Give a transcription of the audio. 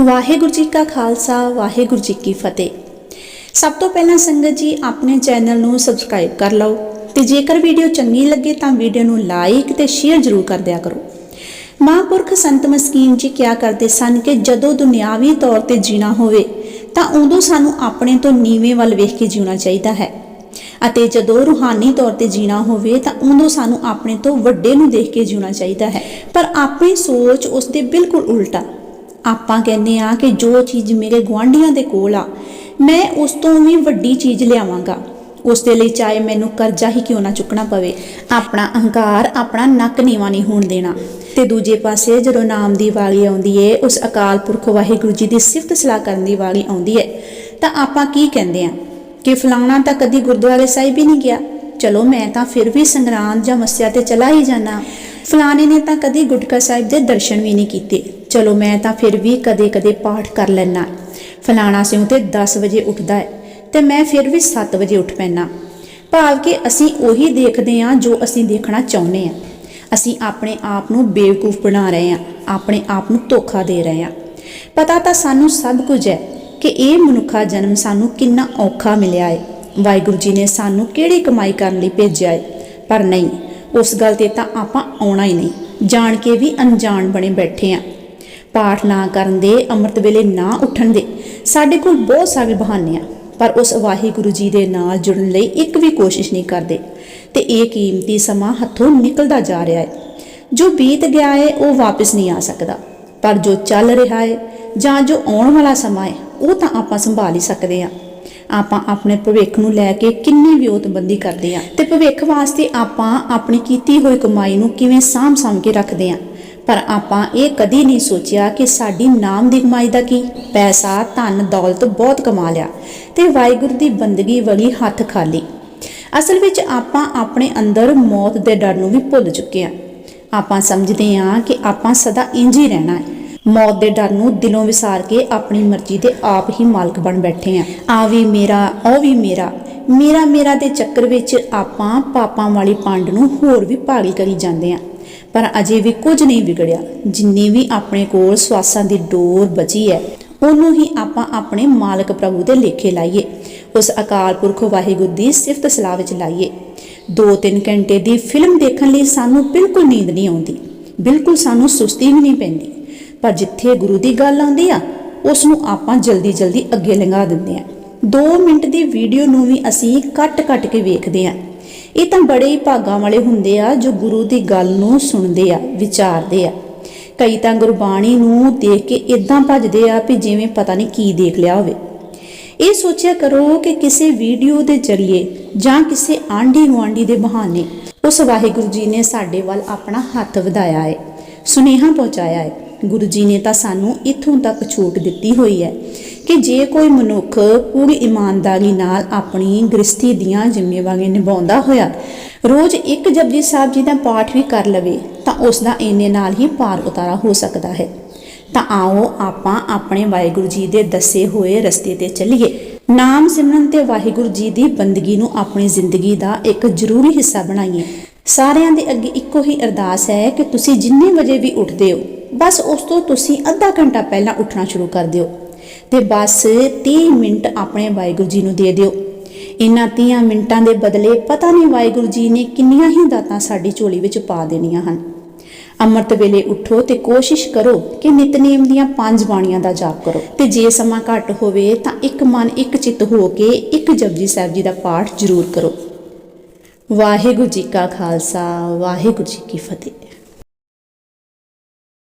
ਵਾਹਿਗੁਰੂ ਜੀ ਕਾ ਖਾਲਸਾ, ਵਾਹਿਗੁਰੂ ਜੀ ਕੀ ਫਤਿਹ। ਸਭ ਤੋਂ ਪਹਿਲਾਂ ਸੰਗਤ ਜੀ, ਆਪਣੇ ਚੈਨਲ ਨੂੰ ਸਬਸਕ੍ਰਾਈਬ ਕਰ ਲਓ ਤੇ ਜੇਕਰ ਵੀਡੀਓ ਚੰਗੀ ਲੱਗੇ ਤਾਂ ਵੀਡੀਓ ਨੂੰ ਲਾਈਕ ਤੇ ਸ਼ੇਅਰ ਜ਼ਰੂਰ ਕਰ ਦਿਆ ਕਰੋ। ਮਹਾਂਪੁਰਖ ਸੰਤ ਮਸਕੀਨ ਜੀ ਕਿਹਾ ਕਰਦੇ ਸਨ ਕਿ ਜਦੋਂ ਦੁਨਿਆਵੀ ਤੌਰ ਤੇ ਜੀਣਾ ਹੋਵੇ, ਤਾਂ ਉਦੋਂ ਸਾਨੂੰ ਆਪਣੇ ਤੋਂ ਨੀਵੇਂ ਵੱਲ ਵੇਖ ਕੇ ਜੀਣਾ ਚਾਹੀਦਾ ਹੈ। ਅਤੇ ਜਦੋਂ ਰੂਹਾਨੀ ਤੌਰ ਤੇ ਜੀਣਾ ਹੋਵੇ, ਤਾਂ ਉਦੋਂ ਸਾਨੂੰ ਆਪਣੇ ਤੋਂ ਵੱਡੇ ਨੂੰ ਦੇਖ ਕੇ ਜੀਣਾ ਚਾਹੀਦਾ ਹੈ। ਪਰ ਆਪਣੀ ਸੋਚ ਉਸ ਦੇ ਬਿਲਕੁਲ ਉਲਟਾ। ਆਪਾਂ ਕਹਿੰਦੇ ਆ ਕਿ ਜੋ ਚੀਜ਼ ਮੇਰੇ ਗੁਆਂਢੀਆਂ ਦੇ ਕੋਲ ਆ, ਮੈਂ ਉਸ ਤੋਂ ਵੀ ਵੱਡੀ ਚੀਜ਼ ਲਿਆਵਾਂਗਾ। ਉਸ ਦੇ ਲਈ ਚਾਹੇ ਮੈਨੂੰ ਕਰਜ਼ਾ ਹੀ ਕਿਉਂ ਨਾ ਚੁੱਕਣਾ ਪਵੇ, ਆਪਣਾ ਅਹੰਕਾਰ, ਆਪਣਾ ਨੱਕ ਨੀਵਾ ਨਹੀਂ ਹੋਣ ਦੇਣਾ। ਤੇ ਦੂਜੇ ਪਾਸੇ ਜਦੋਂ ਨਾਮ ਦੀ ਵਾਲੀ ਆਉਂਦੀ ਏ, ਉਸ ਅਕਾਲ ਪੁਰਖ ਵਾਹਿਗੁਰੂ ਜੀ ਦੀ ਸਿਫਤ ਸਲਾਹ ਕਰਨ ਦੀ ਵਾਲੀ ਆਉਂਦੀ ਏ, ਤਾਂ ਆਪਾਂ ਕੀ ਕਹਿੰਦੇ ਆ ਕਿ ਫਲਾਣਾ ਤਾਂ ਕਦੀ ਗੁਰਦੁਆਰੇ ਸਾਹਿਬ ਹੀ ਨਹੀਂ ਗਿਆ। ਚਲੋ ਮੈਂ ਤਾਂ ਫਿਰ ਵੀ ਸੰਗਰਾਂਦ ਜਾਂ ਮੱਸਿਆ ਤੇ ਚਲਾ ਹੀ ਜਾਣਾ ਫਲਾਣੇ ਨੇ ਤਾਂ ਕਦੀ ਗੁਟਕਾ ਸਾਹਿਬ ਦੇ ਦਰਸ਼ਨ ਵੀ ਨਹੀਂ ਕੀਤੇ। ਚਲੋ ਮੈਂ ਤਾਂ ਫਿਰ ਵੀ ਕਦੇ-ਕਦੇ ਪਾਠ ਕਰ ਲੈਣਾ ਫਲਾਣਾ ਸਿਉ ਤੇ 10 ਵਜੇ ਉੱਠਦਾ ਹੈ ਤੇ ਮੈਂ ਫਿਰ ਵੀ 7 ਵਜੇ ਉੱਠ ਪੈਣਾ ਭਾਵ ਕਿ ਅਸੀਂ ਉਹੀ ਦੇਖਦੇ ਹਾਂ ਜੋ ਅਸੀਂ ਦੇਖਣਾ ਚਾਹੁੰਦੇ ਹਾਂ। ਅਸੀਂ ਆਪਣੇ ਆਪ ਨੂੰ ਬੇਵਕੂਫ ਬਣਾ ਰਹੇ ਹਾਂ, ਆਪਣੇ ਆਪ ਨੂੰ ਧੋਖਾ ਦੇ ਰਹੇ ਹਾਂ। ਪਤਾ ਤਾਂ ਸਾਨੂੰ ਸਭ ਕੁਝ ਹੈ ਕਿ ਇਹ ਮਨੁੱਖਾ ਜਨਮ ਸਾਨੂੰ ਕਿੰਨਾ ਔਖਾ ਮਿਲਿਆ ਹੈ। ਵਾਹਿਗੁਰੂ ਜੀ ਨੇ ਸਾਨੂੰ ਕਿਹੜੀ ਕਮਾਈ ਕਰਨ ਲਈ ਭੇਜਿਆ ਹੈ? ਪਰ ਨਹੀਂ, ਉਸ ਗੱਲ ਤੇ ਤਾਂ ਆਪਾਂ ਆਉਣਾ ਹੀ ਨਹੀਂ। ਜਾਣ ਕੇ ਵੀ ਅਣਜਾਣ ਬਣੇ ਬੈਠੇ ਆ ਪਾਠ ਨਾ ਕਰਨ ਦੇ, ਅੰਮ੍ਰਿਤ ਵੇਲੇ ਨਾ ਉੱਠਣ ਦੇ। ਸਾਡੇ ਕੋਲ ਬਹੁਤ ਸਾਰੇ ਬਹਾਨੇ ਆ, ਪਰ ਉਸ ਵਾਹਿਗੁਰੂ ਜੀ ਦੇ ਨਾਲ ਜੁੜਨ ਲਈ ਇੱਕ ਵੀ ਕੋਸ਼ਿਸ਼ ਨਹੀਂ ਕਰਦੇ। ਤੇ ਇਹ ਕੀਮਤੀ ਸਮਾਂ ਹੱਥੋਂ ਨਿਕਲਦਾ ਜਾ ਰਿਹਾ ਹੈ। ਜੋ ਬੀਤ ਗਿਆ ਹੈ, ਉਹ ਵਾਪਸ ਨਹੀਂ ਆ ਸਕਦਾ। ਪਰ ਜੋ ਚੱਲ ਰਿਹਾ ਹੈ ਜਾਂ ਜੋ ਆਉਣ ਵਾਲਾ ਸਮਾਂ ਹੈ, ਉਹ ਤਾਂ ਆਪਾਂ ਸੰਭਾਲ ਹੀ ਸਕਦੇ ਆ ਆਪਾਂ ਆਪਣੇ ਭਵਿੱਖ ਨੂੰ ਲੈ ਕੇ ਕਿੰਨੀ ਵਿਉਤਬੰਦੀ ਕਰਦੇ ਆ ਤੇ ਭਵਿੱਖ ਵਾਸਤੇ ਆਪਾਂ ਆਪਣੀ ਕੀਤੀ ਹੋਈ ਕਮਾਈ ਨੂੰ ਕਿਵੇਂ ਸਾਂਭ ਸਾਂਭ ਕੇ ਰੱਖਦੇ ਆ ਪਰ ਆਪਾਂ ਇਹ ਕਦੀ ਨਹੀਂ ਸੋਚਿਆ ਕਿ ਸਾਡੀ ਨਾਮ ਦੀ ਕਮਾਈ ਦਾ ਕੀ? ਪੈਸਾ, ਧਨ, ਦੌਲਤ ਬਹੁਤ ਕਮਾ ਲਿਆ ਤੇ ਵਾਹਿਗੁਰੂ ਦੀ ਬੰਦਗੀ ਵਾਲੀ ਹੱਥ ਖਾਲੀ। ਅਸਲ ਵਿੱਚ ਆਪਾਂ ਆਪਣੇ ਅੰਦਰ ਮੌਤ ਦੇ ਡਰ ਨੂੰ ਵੀ ਭੁੱਲ ਚੁੱਕੇ ਹਾਂ। ਆਪਾਂ ਸਮਝਦੇ ਹਾਂ ਕਿ ਆਪਾਂ ਸਦਾ ਇੰਜ ਹੀ ਰਹਿਣਾ ਹੈ। ਮੌਤ ਦੇ ਡਰ ਨੂੰ ਦਿਲੋਂ ਵਿਸਾਰ ਕੇ ਆਪਣੀ ਮਰਜ਼ੀ ਦੇ ਆਪ ਹੀ ਮਾਲਕ ਬਣ ਬੈਠੇ ਆ ਆ ਵੀ ਮੇਰਾ, ਉਹ ਵੀ ਮੇਰਾ। ਮੇਰਾ ਮੇਰਾ ਦੇ ਚੱਕਰ ਵਿੱਚ ਆਪਾਂ ਪਾਪਾਂ ਵਾਲੀ ਪੰਡ ਨੂੰ ਹੋਰ ਵੀ ਭਾਰੀ ਕਰੀ ਜਾਂਦੇ ਆ ਪਰ ਅਜੇ ਵੀ ਕੁਝ ਨਹੀਂ ਵਿਗੜਿਆ। ਜਿੰਨੀ ਵੀ ਆਪਣੇ ਕੋਲ ਸਵਾਸਾਂ ਦੀ ਡੋਰ ਬਚੀ ਹੈ, ਉਹਨੂੰ ਹੀ ਆਪਾਂ ਆਪਣੇ ਮਾਲਕ ਪ੍ਰਭੂ ਦੇ ਲੇਖੇ ਲਾਈਏ। ਉਸ ਅਕਾਲ ਪੁਰਖ ਵਾਹਿਗੁਰੂ ਦੀ ਸਿਫਤ ਸਲਾਹ ਵਿੱਚ ਲਾਈਏ। 2-3 ਘੰਟੇ ਦੀ ਫਿਲਮ ਦੇਖਣ ਲਈ ਸਾਨੂੰ ਬਿਲਕੁਲ ਨੀਂਦ ਨਹੀਂ ਆਉਂਦੀ। ਬਿਲਕੁਲ ਸਾਨੂੰ ਸੁਸਤੀ ਵੀ ਨਹੀਂ ਪੈਂਦੀ। ਪਰ ਜਿੱਥੇ ਗੁਰੂ ਦੀ ਗੱਲ ਆਉਂਦੀ ਆ ਉਸ ਨੂੰ ਆਪਾਂ ਜਲਦੀ ਜਲਦੀ ਅੱਗੇ ਲੰਘਾ ਦਿੰਦੇ ਆ। 2 ਮਿੰਟ ਦੀ ਵੀਡੀਓ ਨੂੰ ਵੀ ਅਸੀਂ ਕੱਟ-ਕੱਟ ਕੇ ਵੇਖਦੇ ਆ। ਇਹ ਤਾਂ ਬੜੇ ਹੀ ਭਾਗਾਂ ਵਾਲੇ ਹੁੰਦੇ ਆ ਜੋ ਗੁਰੂ ਦੀ ਗੱਲ ਨੂੰ ਸੁਣਦੇ ਆ, ਵਿਚਾਰਦੇ ਆ। ਕਈ ਤਾਂ ਗੁਰਬਾਣੀ ਨੂੰ ਦੇਖ ਕੇ ਇਦਾਂ ਭੱਜਦੇ ਆ ਵੀ ਜਿਵੇਂ ਪਤਾ ਨਹੀਂ ਕੀ ਦੇਖ ਲਿਆ ਹੋਵੇ। ਇਹ ਸੋਚਿਆ ਕਰੋ ਕਿ ਕਿਸੇ ਵੀਡੀਓ ਦੇ ਜ਼ਰੀਏ ਜਾਂ ਕਿਸੇ ਆਂਢੀ ਗੁਆਂਢੀ ਦੇ ਬਹਾਨੇ ਉਸ ਵਾਹਿਗੁਰੂ ਜੀ ਨੇ ਸਾਡੇ ਵੱਲ ਆਪਣਾ ਹੱਥ ਵਧਾਇਆ ਹੈ, ਸੁਨੇਹਾ ਪਹੁੰਚਾਇਆ ਹੈ। ਗੁਰੂ ਜੀ ਨੇ ਤਾਂ ਸਾਨੂੰ ਇੱਥੋਂ ਤੱਕ ਛੂਟ ਦਿੱਤੀ ਹੋਈ ਹੈ ਕਿ ਜੇ ਕੋਈ ਮਨੁੱਖ ਪੂਰੀ ਇਮਾਨਦਾਰੀ ਨਾਲ ਆਪਣੀ ਗ੍ਰਸਥੀ ਦੀਆਂ ਜ਼ਿੰਮੇਵਾਰੀਆਂ ਨਿਭਾਉਂਦਾ ਹੋਇਆ, ਰੋਜ਼ ਇੱਕ ਜਪਜੀ ਸਾਹਿਬ ਜੀ ਦਾ ਪਾਠ ਵੀ ਕਰ ਲਵੇ, ਤਾਂ ਉਸ ਦਾ ਇੰਨੇ ਨਾਲ ਹੀ ਪਾਰ ਉਤਾਰਾ ਹੋ ਸਕਦਾ ਹੈ। ਤਾਂ ਆਓ ਆਪਾਂ ਆਪਣੇ ਵਾਹਿਗੁਰੂ ਜੀ ਦੇ ਦੱਸੇ ਹੋਏ ਰਸਤੇ ਤੇ ਚੱਲੀਏ। ਨਾਮ ਸਿਮਰਨ ਤੇ ਵਾਹਿਗੁਰੂ ਜੀ ਦੀ ਬੰਦਗੀ ਨੂੰ ਆਪਣੀ ਜ਼ਿੰਦਗੀ ਦਾ ਇੱਕ ਜ਼ਰੂਰੀ ਹਿੱਸਾ ਬਣਾਈਏ। ਸਾਰਿਆਂ ਦੇ ਅੱਗੇ ਇੱਕੋ ਹੀ ਅਰਦਾਸ ਹੈ ਕਿ ਤੁਸੀਂ ਜਿੰਨੇ ਵਜੇ ਵੀ ਉੱਠਦੇ ਹੋ ਬਸ ਉਸ ਤੋਂ ਤੁਸੀਂ ਅੱਧਾ ਘੰਟਾ ਪਹਿਲਾਂ ਉੱਠਣਾ ਸ਼ੁਰੂ ਕਰ ਦਿਓ ਤੇ ਬਸ 30 ਮਿੰਟ ਆਪਣੇ ਵਾਹਿਗੁਰੂ ਜੀ ਨੂੰ ਦੇ ਦਿਓ। ਇਨ੍ਹਾਂ 30 ਮਿੰਟਾਂ ਦੇ ਬਦਲੇ ਪਤਾ ਨਹੀਂ ਵਾਹਿਗੁਰੂ ਜੀ ਨੇ ਕਿੰਨੀਆਂ ਹੀ ਦਾਤਾਂ ਸਾਡੀ ਝੋਲੀ ਵਿੱਚ ਪਾ ਦੇਣੀਆਂ ਹਨ। ਅੰਮ੍ਰਿਤ ਵੇਲੇ ਉਠੋ ਤੇ ਕੋਸ਼ਿਸ਼ ਕਰੋ ਕਿ ਨਿਤਨੇਮ ਦੀਆਂ ਪੰਜ ਬਾਣੀਆਂ ਦਾ ਜਾਪ ਕਰੋ। ਤੇ ਜੇ ਸਮਾਂ ਘੱਟ ਹੋਵੇ ਤਾਂ ਇੱਕ ਮਨ ਇੱਕ ਚਿੱਤ ਹੋ ਕੇ ਇੱਕ ਜਪਜੀ ਸਾਹਿਬ ਜੀ ਦਾ ਪਾਠ ਜ਼ਰੂਰ ਕਰੋ। ਵਾਹਿਗੁਰੂ ਜੀ ਕਾ ਖਾਲਸਾ, ਵਾਹਿਗੁਰੂ ਜੀ ਕੀ ਫਤਿਹ।